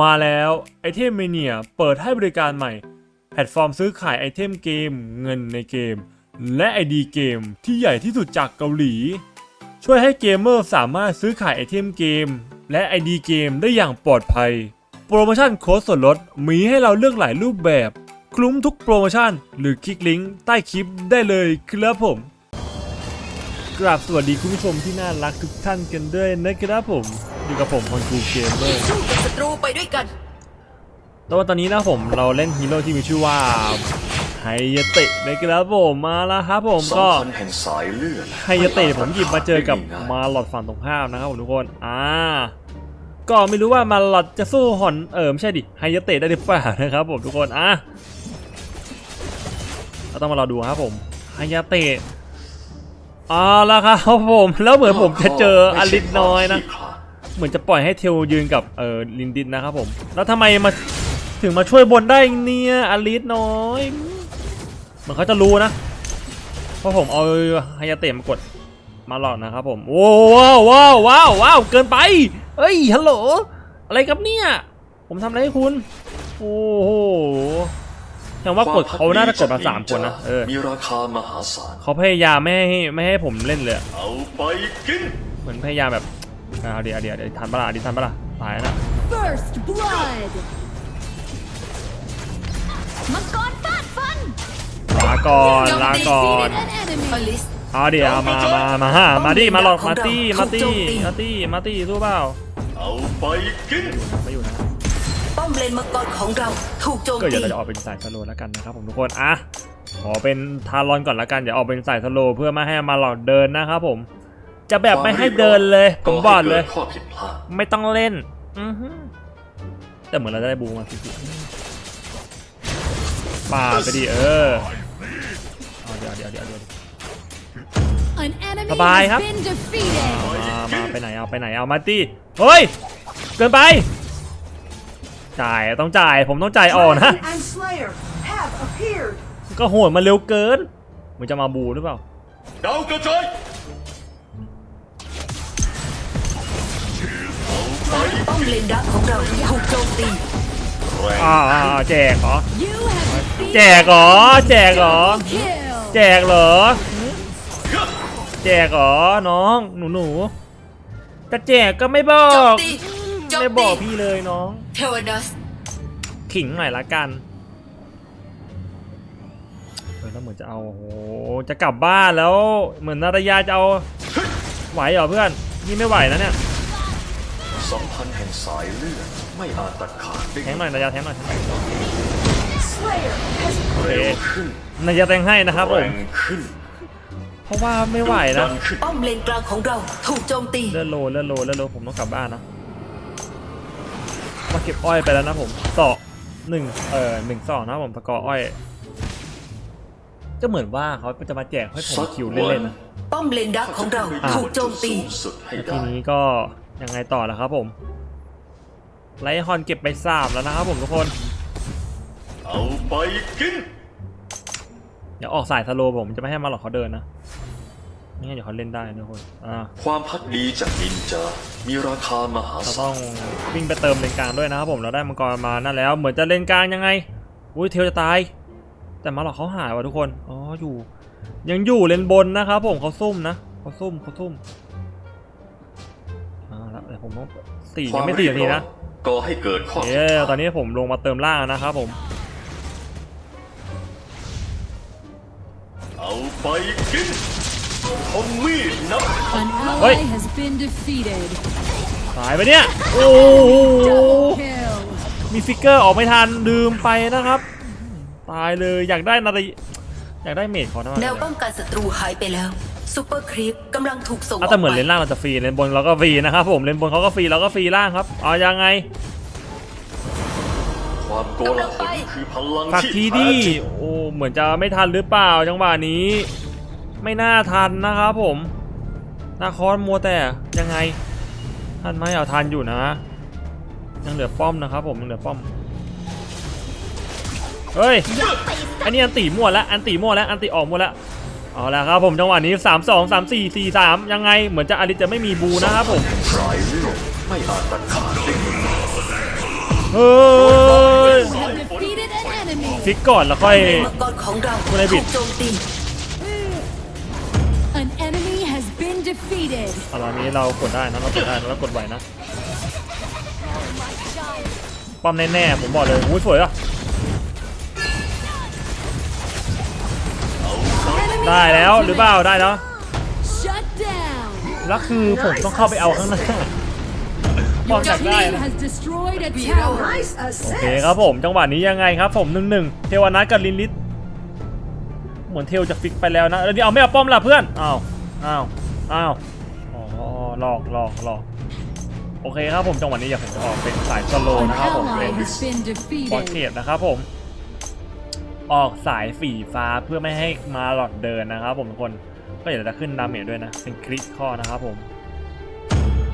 มาแล้วไอเทมเมเนียเปิดให้บริการใหม่ แพลตฟอร์มซื้อขายไอเทมเกม เงินในเกม และไอดีเกมที่ใหญ่ที่สุดจากเกาหลี ช่วยให้เกมเมอร์สามารถซื้อขายไอเทมเกม และไอดีเกมได้อย่างปลอดภัย โปรโมชั่นโค้ดส่วนลดมีให้เราเลือกหลายรูปแบบ คลุ้มทุกโปรโมชั่นหรือคลิกลิงก์ใต้คลิปได้เลยครับผม ราบสวัสดีคุณผู้ชมที่น่ารักทุกท่านกันด้วยนะครับผม อยู่กับผมคอนคูเกมเมอร์สู้กับศัตรูไปด้วยกันแต่ว่าตอนนี้นะผมเราเล่นฮีโร่ที่มีชื่อว่าไฮยาเตะนะครับผมมาแล้วครับผมสัมก็พันธ์แห่งสายเลือดไฮยาเตะผมหยิบมาเจอกับไง่ยมาหลอดฝั่งตรงข้ามนะครับผมทุกคนอ่าก็ไม่รู้ว่ามาหลอดจะสู้หอนเออไม่ใช่ดิไฮยาเตะได้หรือเปล่านะครับผมทุกคนอะเราต้องมารอดูครับผมไฮยาเตะ เอาละครับผมแล้วเหมือนผมจะเจออลิสน้อยนะไม่ใช่ความขี้ขลาดเหมือนจะปล่อยให้เทลยืนกับเออลินดินนะครับผม แล้วทำไมมาถึงมาช่วยบนได้เนี่ยอลิสน้อยเหมือนเขาจะรู้นะเพราะผมเอาฮายาเตะมากดมาหลอดนะครับผมโอ้ว้าวว้าวว้าวว้าวเกินไปเฮ้ยฮัลโหลอะไรครับเนี่ย ผมทำอะไรให้คุณ โอ้โหอ ย่างว่ากดเขาน่าจะกดมาสามคนนะเออมีราคามหาศาลเขาพยายามไม่ให้ไม่ให้ผมเล่นเลยอะเอาไปกินเหมือนพยายามแบบเอาเดี๋ยวเดี๋ยวเดี๋ยวทันปะล่ะดิทันปะล่ะตายแล้วนะ First blood มังกรฟาดฟันลาก่อนลาก่อน Defeated an อ enemy ลิสเอาเดี๋ยวมามามาฮะมาดิมาหลอกมาตี้ของเรามาตี้ถูกโจมตีมาตี้มาตี้สู้เปล่าเอาไปกินไม่อยู่นะป้อ มเลนมังกรของเรา ถูกโจมก็เดี๋ตียวเราจะออกเป็นสายสโลว์แล้วกันนะครับผมทุกคนอะขอเป็นทารอนก่อนแล้วกันเดี๋ยวออกเป็นสายสโลว์เพื่อไม่ให้มาหลอกเดินนะครับผม จะแบบไม่ให้เดินเลยผมบอกเลยให้กิดข้อผิดพลาดไม่ต้องเล่นอือฮึแต่เหมือนเราจะได้บูมาสิป่าไปดิเออเอาเดี๋ยวเดี๋ยวเดี๋ยวเดี๋ยว An enemy สบายครับ has been defeated มามาไปไหนเอาไปไหนเอามาตี้เฮ้ย เกินไป จ่ายต้องจ่ายผมต้องจ่ายอ่อนนะ Dragon and Slayer have appeared. ก็โหดมาเร็วเกินมันจะมาบูหรือเปล่าดาวกระจายเอาไปป้อมเลนดักของเราถูกโจมตีแรงอ่าอ่าอ่าแจกเหรอ You have defeated แจกเหรอแจกเหรอ kill แจกเหรอหืมแจกเหรอน้องหนูหนูจะแจกก็ไม่บอโจมกตีโจมไม่บตีอกพี่เลยน้องเท วดัสขิงหน่อยละกันเออแล้วเหมือนจะเอาโอ้โหจะกลับบ้านแล้ว เหมือนนารยาจะเอาไหวเหรอเพื่อน นี่ไม่ไหวนะเนี่ยสัมพันธ์แห่งสายเลือดไม่อาจตัดขาดได้แทงหน่อยนายาแทงหน่อยแทงหน่อย Slayer has โอเคเร็วขึ้นนายาแทงให้นะครับผแรมงขึ้นเพราะว่าไม่ไหวดันะนขึ้นป้อมเลนกลางของเราถูกโจมตีเลื่อนโลเลื่อนโลเลื่อนโลผมต้องกลับบ้านนะ มาเก็บอ้อยไปแล้วนะผมต่อหนึ่งเออหนึ่งสองนะผมสกอร์อ้อย ก็เหมือนว่าเขาจะมาแจกให้ผมคิวเล่นๆนะป้อมเลนดักของเราอะถูกโจมตีสูงสุดให้ทีได้นี้ก็ยังไงต่อแล้วครับผมไลท์ฮอนเก็บไปสามแล้วนะครับผมทุกคน เอาไปกินเดี๋ยวออกสายสโลว์ผมจะไม่ให้มาหลอกเขาเดินนะไม่งั้ นเดี๋ยวเขาเล่นได้นะทุกคนอ่าความพักดีจากนินจา มีราคามหาเราศาต้อลงวิ่งไปเติมเลนกลางด้วยนะครับผมเราได้มังกรมานั่นแล้ว เหมือนจะเลนกลางยังไงอุ้ยเทลจะตาย แต่มาหลอกเขาหายว่ะทุกคนอ๋ออยู่ ยังอยู่เลนบนนะครับผมเขาซุ่มนะเขาซุ่มเขาซุ่มอ่าแล้วเดี๋ยวผมต้องสี่ยังไม่สี่นาทีนะ ก่อให้เกิดข้อผิดเย้พลาดตอนนี้ผมลงมาเติมล่างแล้วนะครับผม เอาไปกิน คมมีดนับ An Wait. ally has been defeated ตายไปเนี่ย โอ้โห kill มีฟิกเกอร์ออกไม่ทันลืมไปนะครับ ตายเลยอยากได้นาฬิอยากได้เมดเขานะแนวป้องกันศัตรูหายไปแล้วซูเปอร์ครีปกำลังถูกส่งออะอกแต่เหมือนไปเลนล่างเราจะฟรีเลนบนเราก็ฟรีนะครับผมเลนบนเขาก็ฟรีเราก็ฟรีล่างครับเอายังไงความโกลาหลคือพลังฝากที่ทีแท้ดิจริงโอ้เหมือนจะไม่ทันหรือเปล่าจังหวะนี้ ไม่น่าทันนะครับผม นาคอนมัวแต่ยังไงทันไหมเอาทันอยู่นะ ยังเหลือป้อมนะครับผมยังเหลือป้อม เฮ้ย อันนี้อันตีมั่วแล้ว อันตีมั่วแล้ว อันตีออกมั่วแล้ว เอาละครับผมจังหวะนี้ 3 2 3 4 4 3 ยังไง เหมือนจะอลิสจะไม่มีบูนะครับผมสายเลือดไม่อาจตัดขาดได้เฮ้ย You have defeated an enemy. ฟิกก่อนแล้วค่อยเลนมังกรของเราคุณไอ้บิถูด defeated. ตอนนี้เรากดได้นะเรากดได้นะเรากดไหวนะป้อมแน่ๆผมบอกเลยอุ้ยสวยอะ Enemy ได้แล้วหรือเปล่าได้แล้ว Shut down. แล้วคือผมต้องเข้าไปเอาข้างหน้าป้อม Your จากได้ team นะ has destroyed a We tower. Nice โอเค assist. ครับผมจังหวะนี้ยังไงครับผมหนึ่งหนึ่งเทวนัทกับลินลิทเหมือนเทวจะฟิกไปแล้วนะแล้วนี่เอาไม่เอาป้อมล่ะเพื่อนอ้าวอ้าวอ้าวอ๋อ หลอกหลอกหลอกโอเคครับผมจังหวะนี้อยากผมจะออกเป็นสายสโลว์ An นะครับผม ally เป็น has been บอสเท defeated. ดนะครับผม ออกสายฝีฟ้าเพื่อไม่ให้มาหลอดเดินนะครับผมทุกคนก็อยากจะขึ้นดาเมจด้วยนะเป็นคริสข้อนะครับผม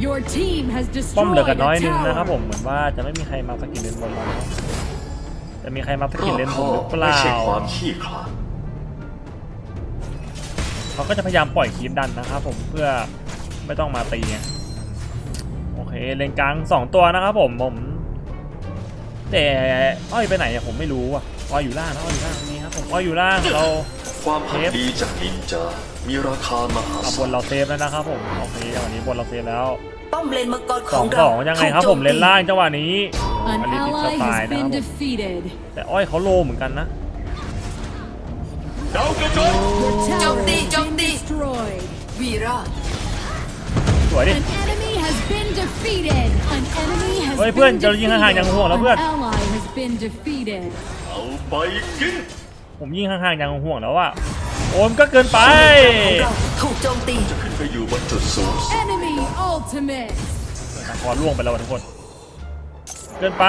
Your team has ป้อมเหลือ destroyed กันน้อย a นึงนะครับผม tower. เหมือนว่าจะไม่มีใครมาสกิลเลนบนเรานะจะมีใครมาสรกิลอบเลนคผมอหรือบเปไม่ล่าใช่ความขี้ขลาดเขาก็จะพยายามปล่อยคลิปดันนะครับผมเพื่อ ไม่ต้องมาตีไงโอเคเลนกลางสองตัวนะครับผมผมแต่อ้อยไปไหนอะผมไม่รู้อะอ้อยอยู่ล่างนะอ้อยอยู่ล่างนี่ครับผมอ้อยอยู่ล่างเราความพักเทปดีจากนินจา มีราคามหาเอาบศานลเราเซฟแล้วนะครับผมโอเคจังหวะนี้บนเราเซฟแล้วป้อมเลนมังกรขสอองงเราสองยังไงครับผมเลนล่างจังหวะนี้ An อันนี้ติดส ally ไตล์ has นะครับ been ผม defeated. แต่อ้อยเขาโลเหมือนกันนะ Your tower Chomti, has been chomti. destroyed. วีรอด สวยดิ An enemy has been defeated. An enemy has เฮ้ยเพื่อน been จะยิงห่างๆอย่างห่วงแล้วเพื่อน An ally has been defeated. เอาไปกินผมยิงห่างๆอย่างห่วงแล้วว่าโอมก็เกินไปของเราถูกโจมตีขึ้นไปอยู่บนจุดสูงสุด Enemy ultimate. นาคอล่วงไปแล้วว่ะทุกคน เกินไป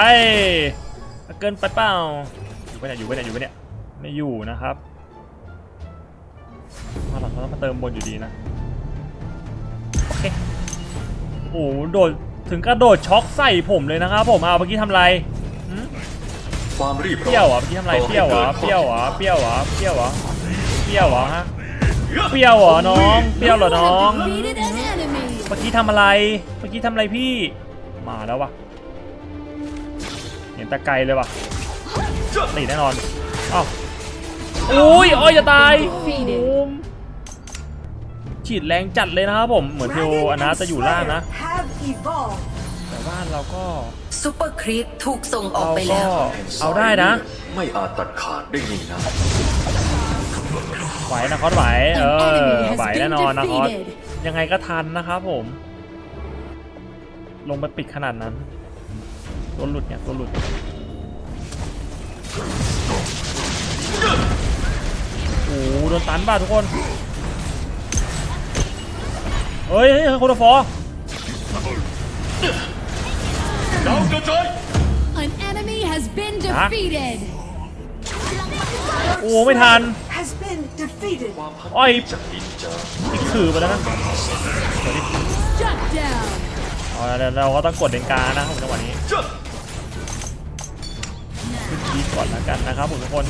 เกินไปเปล่า อยู่ไปเนี่ยอยู่ไปเนี่ยอยู่ไปเนี่ย ไม่อยู่นะครับมาหลังเขาต้องมาเติมบนอยู่ดีนะโอ เคโอ้โหโดดถึงกระโดดช็อกใส่ผมเลยนะครับผมเอาเมื่อกี้ทำไรความรีบเปรี้ยวอะเมื่อกี้ทำไรเปรี้ยวอะเปรี้ยวอะเปรี้ยวอะเปรี้ยวอะเปรี้ยวอะฮะเปรี้ยวเหรอน้องเปรี้ยวเหรอน้องเมื่อกี้ทำอะไรเมื่อกี้ทำอะไรพี่มาแล้ววะเห็นตะไกลเลยวะตีแน่นอนอ้าวอุ้ยอ้อยจะตายโอ้ ฉีดแรงจัดเลยนะครับผมเหมือนเทว Dragon อนาจะอยู่ล่างนะแต่ว่าเราก็ซูเปอร์ครีปถูกส่งออกไปแล้ว เอาได้นะ ไม่อาจตัดขาดได้ง่นะไหวนะคอสไหวเออไหวแน่นอนนะคอสยังไงก็ทันนะครับผม ลงไปปิดขนาดนั้นตัวหลุดเนี่ยตัวหลุดโอ้โหโดนตันป่ะทุกคน เฮ้ยเฮ้ยเฮ้ยโคตรฟอร์ An enemy has been Hả? defeated. โอ้ไม่ทัน Has been defeated. ความพักอ้อยดีจากนินจาอีกคือไปแล้วนะ Shut down. เอาเดี๋ยวเราก็ต้องกดเลนกลางนะครับผมจังหวะนี้จ้ะขึ้นทีก่อนแล้วกันนะครับผมทุกคน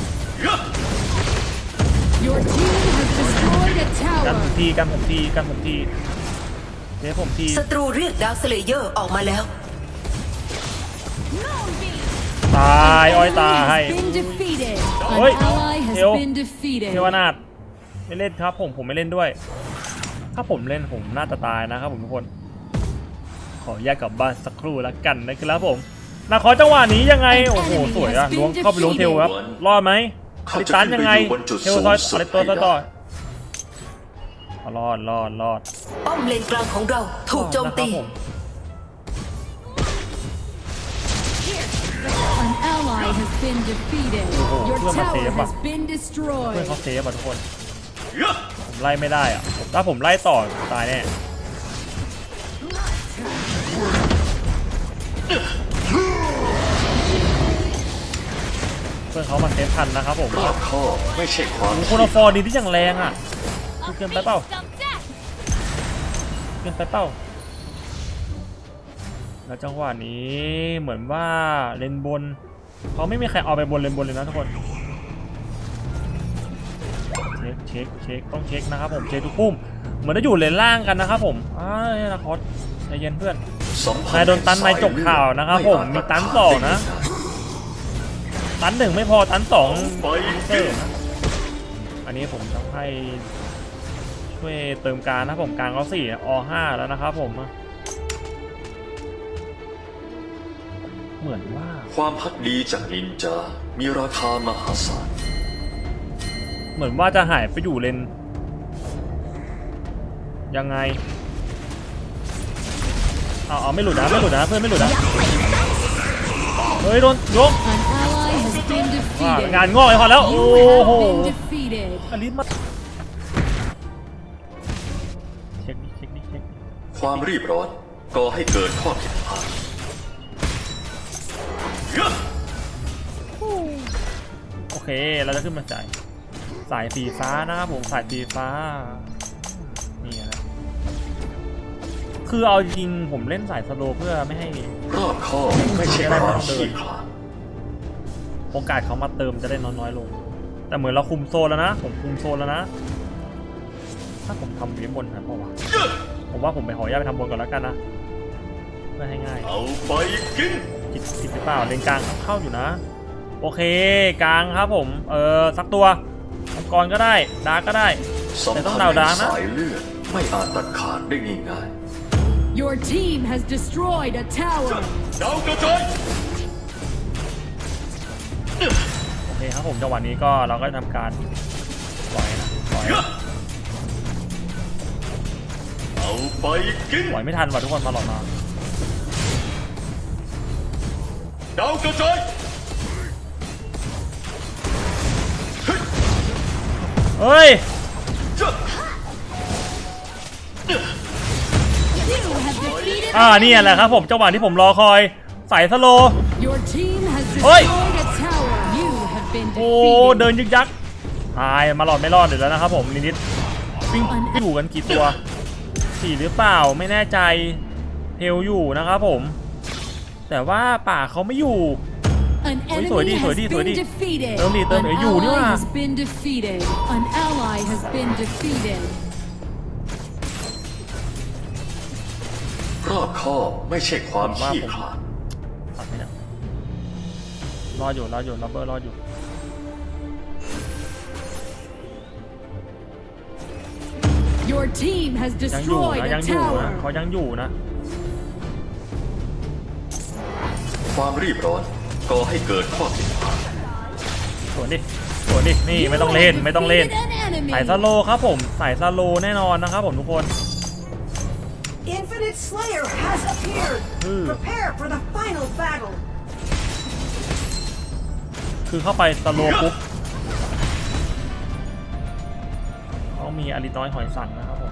Your team has destroyed a กันผม tower. ทีกันผมทีกันผมที เดี๋ยวผมทีศัตรูเรียกดาวสเลเยอร์ออกมาแล้ว ตายอ้อย Enemy ตาย has been defeated. An Ôi, ally has Hiếu. been defeated. เทวนาถไม่เล่นครับผมผมไม่เล่นด้วย ถ้าผมเล่นผมน่าจะตายนะครับผมทุกคน ขอแยกกลับบ้านสักครู่แล้วกันนะครับผมนาคอจังหวะนี้ยังไง โอ้โหสวยอะล้วงเข้าไปล้วงเทวครับ รอดไหมเขาลิจะตันขึ้นยังไปไงอยู่บนจุดเทวสูงซอยสุอะดไรตัวให้ต่อได้ต่อ รอดรอดรอดป้อมเลนกลางของเราถูกโจมตี นะครับผม An ally has been defeated. Ồ, Your chưa mà tower thế mà. has been เพื่อน destroyed. เขาเซฟอะทุกคน ผมไล่ไม่ได้อะผมถ้าผมไล่ต่อตายแน่เพื่อนเขามาเซฟทันนะครับผมรอบคอบไม่ใช่ความโอ้โหโคโนฟอร์ดีที่อย่างแรงอะ เกินไปเปล่า เกินไปเปล่าแล้วจังหวะนี้เหมือนว่าเลนบนเขาไม่มีใครเอาไปบนเลนบนเลยนะทุกคนเช็คเช็คเช็คต้องเช็คนะครับผมเช็คทุกปุ่มเหมือนจะอยู่เลนล่างกันนะครับผมอ้าวนะคอสใจเย็นเพื่อนสัมพันายโดนตันนายจบข่าวนะครับผมมีตันสองนะ ตันหนึ่งไม่พอตันสองไปเสริมนะอันนี้ผมต้องให้ ช่วยเติมการนะผมการเขาสี่อห้าแล้วนะครับผม เหมือนว่า ความพักดีจากนินจา มีราคามหาศาล เหมือนว่าจะหายไปอยู่เลน ยังไง เอาเอาไม่หลุดนะ ไม่หลุดนะ เพื่อนไม่หลุดนะ เฮ้ย โดนยก An ally has been ว่ะ defeated. งานงอกไอ้พอแล้ว โอ้ You โห have been defeated. อลิสมา ความรีบร้อนก่อให้เกิดข้อผิดพลาดโอเค เราจะขึ้นมาจ่ายสายสีฟ้านะครับผมสายสีฟ้า นี่นะคือเอาจริงผมเล่นสายสโลเพื่อไม่ให้รอบข้อไม่ใช่ความขี้ขลาดโอกาสเขามาเติมจะได้น้อยๆลง แต่เหมือนเราคุมโซนแล้วนะ ผมคุมโซนแล้วนะ ถ้าผมทำเวียบนนะเพราะว่า ผมว่าผมไปขออนุญาตไปทำบนก่อนแล้วกันนะเพื่อให้ง่ายเอาไปกินผิดผิดหรือเปล่าเลนกลางเข้าอยู่นะ โอเคกลางครับผม เออสักตัวมังกรก็ได้ดาร์กก็ได้สัมแต่ต้พัอนงธ์ดาวดาแห่ร์งกนะสายเลือดไม่อาจตัดขาดได้ง่าย Your team has destroyed a tower. ๆดาวกระจายโอเคครับผมจังหวะนี้ก็เราก็ทำการปล่อยนะปล่อย เอาไปกินปล่อยไม่ทันว่ะทุกคนมาหลอกมาดาวกระจายเฮ้ย You have defeated. อ่านี่แหละครับผมจังหวะที่ผมรอคอยสายสโลว์ Your team has Oi. destroyed a tower. You have been โอ้ defeated. เดินยึกยักตายมาหลอดไม่รอดเดี๋ยวแล้วนะครับผมนินิดวิ่งอยู่กันกี่ตัว สี่หรือเปล่าไม่แน่ใจเทลอยู่นะครับผม แต่ว่าป่าเขาไม่อยู่ An Oi, sủa đi, enemy sủa has đi, sủa been đi. defeated. Tôm đi, tôm An để dù nữa ally mà. has been defeated. An ally has been defeated. รอบคอบไม่ใช่ความขี้ขลาดตัดไม่ได้รออยู่รออยู่รอเบอร์รออยู่ Your team has ยังอยู่ destroyed นะ a ยังอยู่นะ tower. เขายังอยู่นะ ความรีบร้อนก่อให้เกิดข้อผิดพลาดสวนดิสวนดินี่ You ไม่ต้องเล่น have ไม่ต้องเล่น defeated an enemy. สายสโลว์ครับผมสายสโลว์แน่นอนนะครับผมทุกคน Infinite Slayer has appeared. Hmm. Prepare for the final battle. คือเข้าไปสโลว์ปุ๊บ เขามีอลิน้อยหอยสังนะครับผม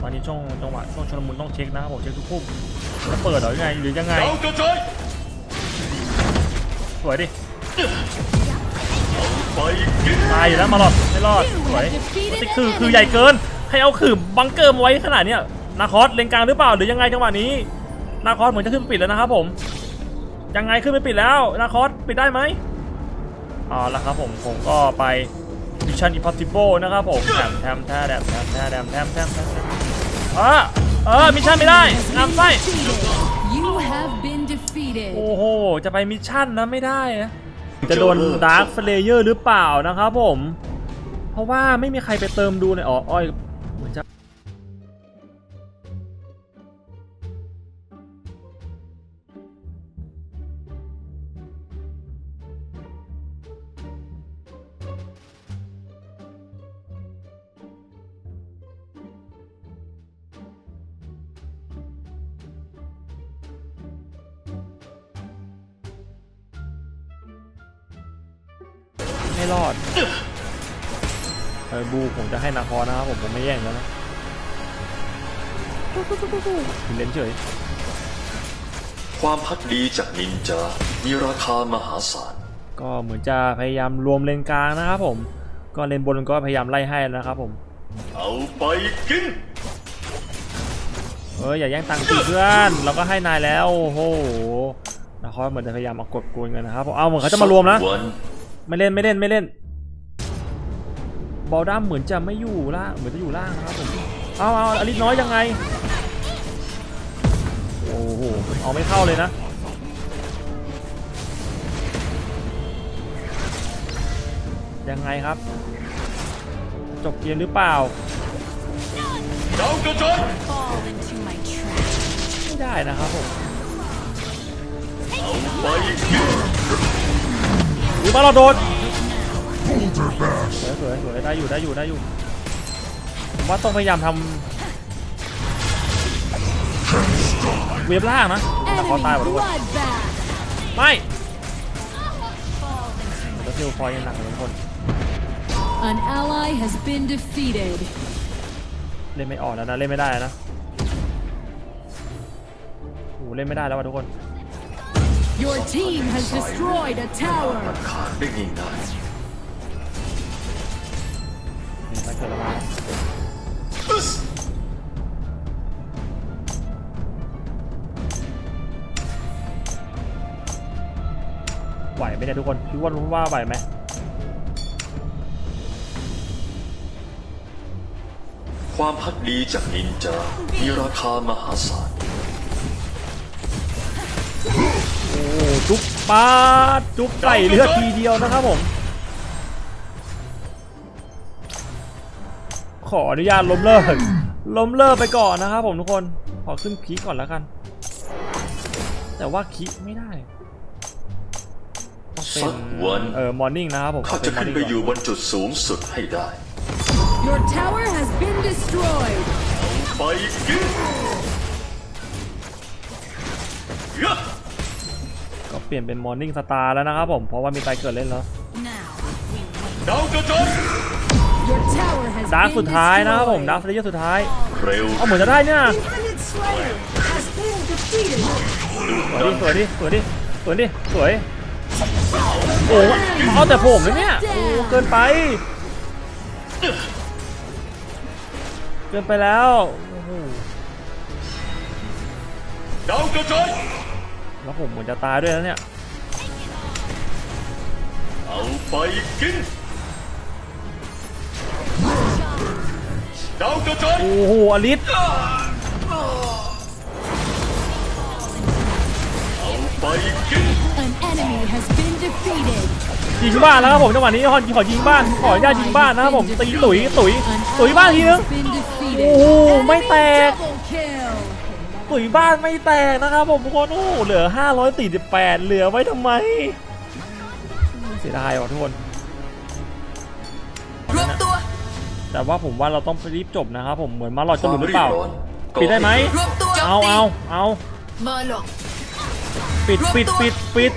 ตอนนี้ช่วงจังหวะช่วงชลมุนต้องเช็คนะครับผมเช็คทุกพุ่มจะเปิดเหรอยังไงหรือยังไงดาวกระจายสวยดิไปกินตายอยู่แล้วมาหลอดไม่รอด You สวย have defeated คือ an คือใหญ่ enemy. เกินให้เอาขืบบังเกอร์มาไว้ขนาดเนี้ยนาคอสเลนกลางหรือเปล่าหรือยังไงจังหวะนี้นาคอสเหมือนจะขึ้นปิดแล้วนะครับผมยังไงขึ้นไปปิดแล้วนาคอสปิดได้ไหมเอาละครับผมผมก็ไป Mission Impossible นะครับผมแถมแถมแถมแถมแถมแถมแถมแถมแถมแถมเออเออมิชชั่นไม่ได้ Has งาม been ไส้ defeated. You have been defeated. โอ้โห จะไปมิชชั่นนะไม่ได้นะจะโดนดาร์คเฟลเยอร์หรือเปล่านะครับผม เพราะว่าไม่มีใครไปเติมดูเลยอ๋ออ้อยเหมือนจะ ไม่รอดเออบูผมจะให้นาคอนะครับผมผมไม่แย่งแล้วนะถึงเล่นเฉยความพักดีจากนินจา มีราคามหาศาล ก็เหมือนจะพยายามรวมเลนกลางนะครับผม ก็เลนบนก็พยายามไล่ให้นะครับผม เอาไปกิน เอออย่าแย่งตังค์สิเพื่อน เราก็ให้นายแล้ว โอ้โหนาคอเหมือนจะพยายามเอากดโกนกันนะครับผม เอาเหมือนเขาจะมารวมนะสักวัน ไม่เล่นไม่เล่นไม่เล่น บอลด้ามเหมือนจะไม่อยู่ล่างเหมือนจะอยู่ล่างนะครับผมเอาเอาอลิสน้อยยังไง โอ้โหเอาไม่เข้าเลยนะยังไงครับ จบเกมหรือเปล่าดากระจาย Fall into my trap. ไม่ได้นะครับผม ไปกินหรือว่าเราโดนสวยสวยสวยได้อยู่ได้อยู่ได้อยู่ผมว่าต้องพยายามทำเวฟล่างนะแต่เขา Enemy ตายหมดทุกคน bloodbath. ไม่แล้วฟิวฟอยยังหนักเลยทุกคน An ally has been defeated. เล่นไม่ออกแล้วนะ เล่นไม่ได้นะโอ้โหเล่นไม่ได้แล้วว่ะทุกคน Your team has destroyed a tower. ขาดได้ง่ายนี่ถ้าเกิดเรามาไหวไหมเนี่ยทุกคนคิดว่ารู้ว่าไหวไหมๆความพักดีจากนินจามีราคามหาศาล โอ้โหจุ๊บปาดจุ๊บไก่เลือดทีเดียวนะครับผม ขออนุญาตล้มเลิกล้มเลิกไปก่อนนะครับผมทุกคน ขอขึ้นคีก่อนแล้วกัน แต่ว่าคีไม่ได้ต้องเป็สันกวันเออมอร์นิ่งนะครับผมข้าจะขึ้นไปอยู่บนจุดสูงสุดให้ได้ Your tower has been destroyed. ไปกินยะก็ เปลี่ยนเป็นมอร์นิ่งสตาร์แล้วนะครับผมเพราะว่ามีไตเกิดเล่นแล้ว Now ดาวกระจาย your tower has ดาร์ก been สุดท้ายนะครับผมดาร์ก destroyed. สเลเยอร์สุดท้ายเร็วเอาเหมือนจะได้เนี่ย Infinite Slayer has been defeated. สวยดิสวยดิสวยดิสวยดิสวยโอ้เอาแต่ผมเลยเนี่ยโอ้เกินไป เกินไปแล้วโอ้โหดาวกระจาย แล้วผมเหมือนจะตายด้วยแล้วเนี่ยเอาไปกินดาวกระจายโอ้โหอลิสเอาไปกิน An enemy has been defeated. ยิงบ้านแล้วครับผมจังหวะนี้ขอขอยิงบ้านขออนุญาตยิงบ้านนะครับผมตีตุ๋ยตุ๋ย An ตุ๋ยบ้าน ally ทีนึง has been defeated. โอ้โหไม่แตก Double kill. ตุ๋ยบ้านไม่แตกนะครับผมทุกคนโอ้โหเหลือ 548 เหลือไว้ทำไม เสียดายว่ะทุกคนรวมตัว แต่ว่าผมว่าเราต้องรีบจบนะครับผมเหมือนมาหลอดคจะหวาลุมดหรือรีเปบล่าร้อนปิดได้ไหมรวมตัวโจมเอาตีเอาเอามาหลอกปิดรวมปิดตัวปิดปิด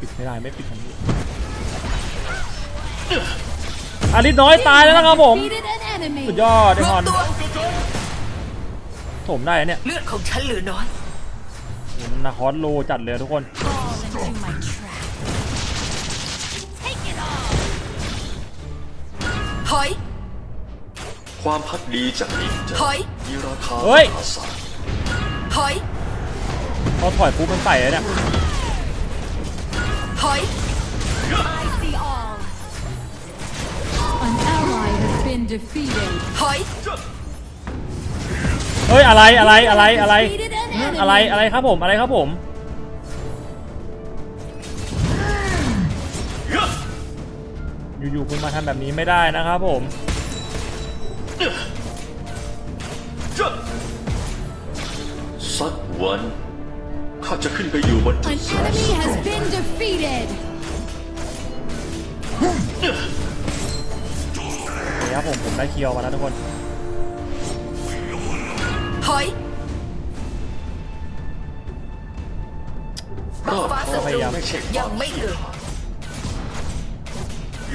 ปิดไม่ได้ไม่ปิดทันทีอาริสน้อยตายแล้วนะครับผม Defeated an enemy. สุดยอดไอรฮวอมน ตัวถมได้อะเนี่ยเลือดของฉันเหลือน้อยนาคอสโลจัดเลยทุกคน Fall into my trap. ถอย ความพักดีจากนินจาถอย มีราคาเฮ้ย มหาศาลถอย พอถอยปุ๊บมันใส่เลยเนี่ยถอย I see all. An ally has been defeated. ถอย เฮ้ยอะไรอะไรอะไรอะไร Defeated an enemy. อะไรอะไรครับผมอะไรครับผมยะอยู่ๆคุณมาทำแบบนี้ไม่ได้นะครับผมจะสักวันข้าจะขึ้นไปอยู่บนจุด An สูง enemy สุด has been defeated. นี่ครับผมผมได้เคียวมาแล้วทุกคน ถอยรอบฟ้าขศัองตรูไม่ใช่ยังไม่เกิด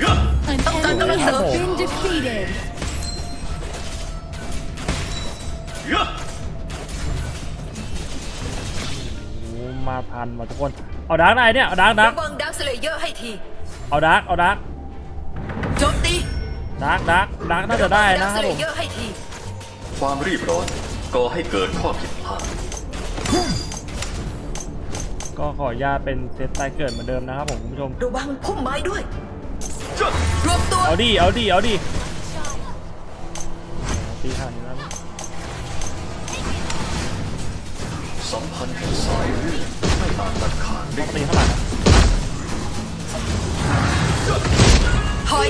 ยะ An enemy has been defeated. ยะโอ้มาทันมาทุกคน เอาดาร์กได้เนี่ย เอาดาร์กดาร์กระวังดักสเลเยอร์ให้ทีเอาดาร์กเอาดาร์กโจมตีดาร์กดาร์กดาร์กน่าจะได้ดันะกคสรับเลผม เยอร์ให้ที ความรีบร้อน ก่อให้เกิดข้อผิดพลาดก็ขออนุญาตเป็นเซตไตเกิดเหมือนเดิมนะครับผมคุณผู้ชม ระวังพุ่มไม้ด้วยจะรวมตัวเอาดิ เอาดิ เอาดิตีขนาดนี้แล้วสัมพันธ์แห่งสายเลือดไม่อาจตัดขาดปได้กติเท่าไหร่นะถอย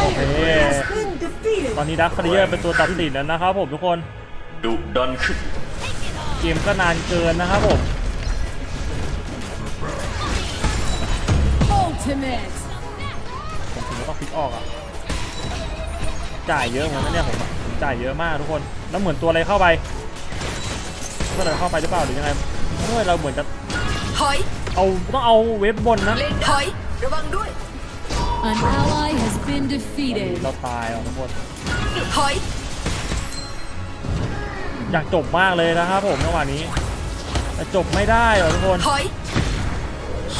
โอเค Has been defeated. ตอนนี้ดักฟ a เยอร์เป็นตัวตัดสินแล้วนะครับผมทุกคน ดุดันขึ้น เกมก็นานเกินนะครับผม Ultimate. ผมถึงก็ต้องฟิกออกอะ จ่ายเยอะเหมือนกันนะเนี่ยผมอะจ่ายเยอะมากทุกคน แล้วเหมือนตัวอะไรเข้าไปตัวอะไรเข้าไปหรือเปล่าหรือยังไงเฮ้ยเราเหมือนจะถอยเอาต้องเอาเว็บบนนะเล่นถอย ระวังด้วย An ally has been defeated. เราตายอะทุกคน ถอย อยากจบมากเลยนะครับผมเมื่อวานนี้แต่จบไม่ได้หรอทุกคนถอย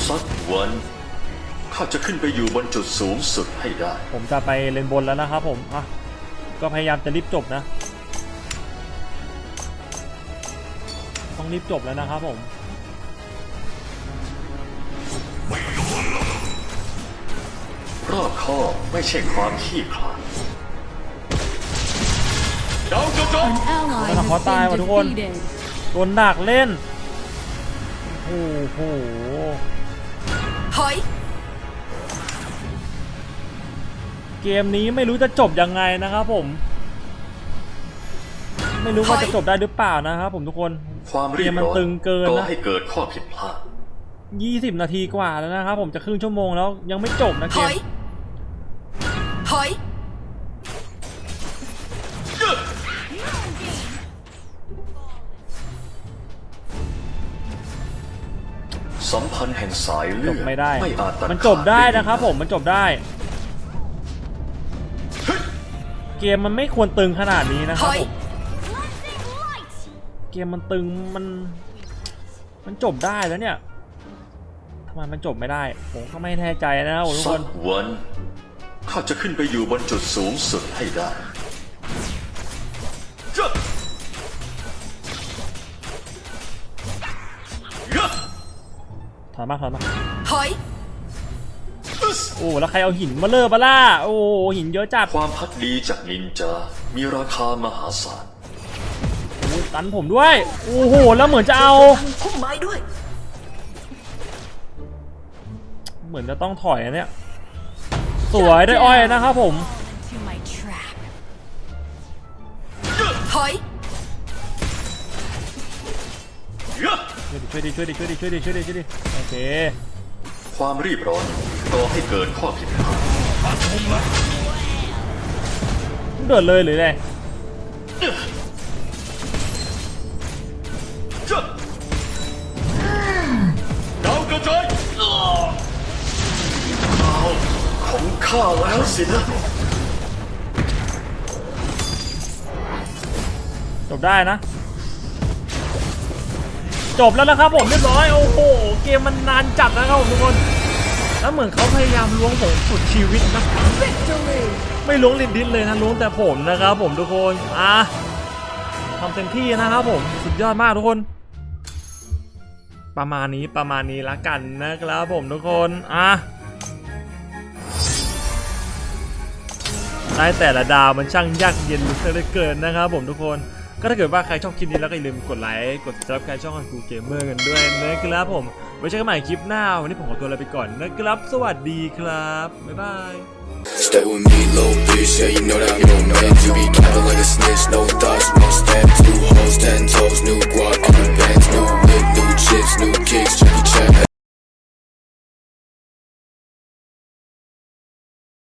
สักวันข้าจะขึ้นไปอยู่บนจุดสูงสุดให้ได้ ผมจะไปเลนบนแล้วนะครับผมอะก็พยายามจะรีบจบนะ ต้องรีบจบแล้วนะครับผมรอบคอบไม่ใช่ความขี้ขลาด ดาวกระจก An ally Ano, has patay, been madugon. defeated. โดนดักเล่นโอ้โหถอยเกมนี้ไม่รู้จะจบยังไงนะครับผม ไม่รู้ว่าจะจบได้หรือเปล่านะครับผมทุกคนความรีเกบมมันร้อนตึงเกินก่อนะให้เกิดข้อผิดพลาด20 นาทีกว่าแล้วนะครับผมจะครึ่งชั่วโมงแล้วยังไม่จบนะถเกอม สัมพันธ์แห่งสายจเลือบดไม่ได้ ไม่อาจตัดมันจบได้ขานะครับผมมันจบได้ เกมมันไม่ควรตึงขนาดนี้นะคถรับอยผมเกมมันตึงมัน มันจบได้แล้วเนี่ยทำไมมันจบไม่ได้ ผมก็ไม่แน่ใจนะครับผมทุกสัคกนวันข้าจะขึ้นไปอยู่บนจุดสูงสุดให้ได้ อยมาถอยมาถอยอึ๊สโอ้แล้วใครเอาหินมาเลอปะล่ะโอ้หินเยอะจัดความพักดีจากนินจา มีราคามหาศาลโอ้ตันผมด้วย โอ้โห แล้วเหมือนจะเอาพุ่มไม้ด้วย เหมือนจะต้องถอยอะเนี่ย สวยได้อ้อยนะครับผม ช่วยดิช่วยดิช่วยดิช่วยดิช่วยดิช่วยดิช่วยดิโอเคความรีบร้อนก่อให้เกิดข้อผิดพลาดเดินเลยหรือไงจ๊ะดาวกระจายอ้าวของข้าแล้วสินะจบได้นะ จบแล้วนะครับผมเรียบร้อยโอ้โหเกมมันนานจัดนะครับผมทุกคน แล้วเหมือนเขาพยายามล้วงผมสุดชีวิตนะไม่ล้วงลินดิ้นเลยนะล้วงแต่ผมนะครับผมทุกคนอะทำเต็มที่นะครับผมสุดยอดมากทุกคน ประมาณนี้ประมาณนี้ละกันนะครับผมทุกคนอะได้แต่ละดาวมันช่างยากเย็นเหลือเกินนะครับผมทุกคน ก็ถ้าเกิดว่าใครชอบคลิปนี้แล้วก็อย่าลืมกดไลค์กด subscribe ช่องของกูเกมเมอร์กันด้วยนะครับผมไว้เจอกันใหม่คลิปหน้าวันนี้ผมขอตัวลาไปก่อนนะครับ สวัสดีครับ บ๊ายบาย Stay with me, little bitch. Yeah, you know that I'm your man. You be capping like a snitch. No thoughts, no stamps. New hoes, ten toes, new guac, new bands, new whip, new chips, new kicks. Jackie Chan.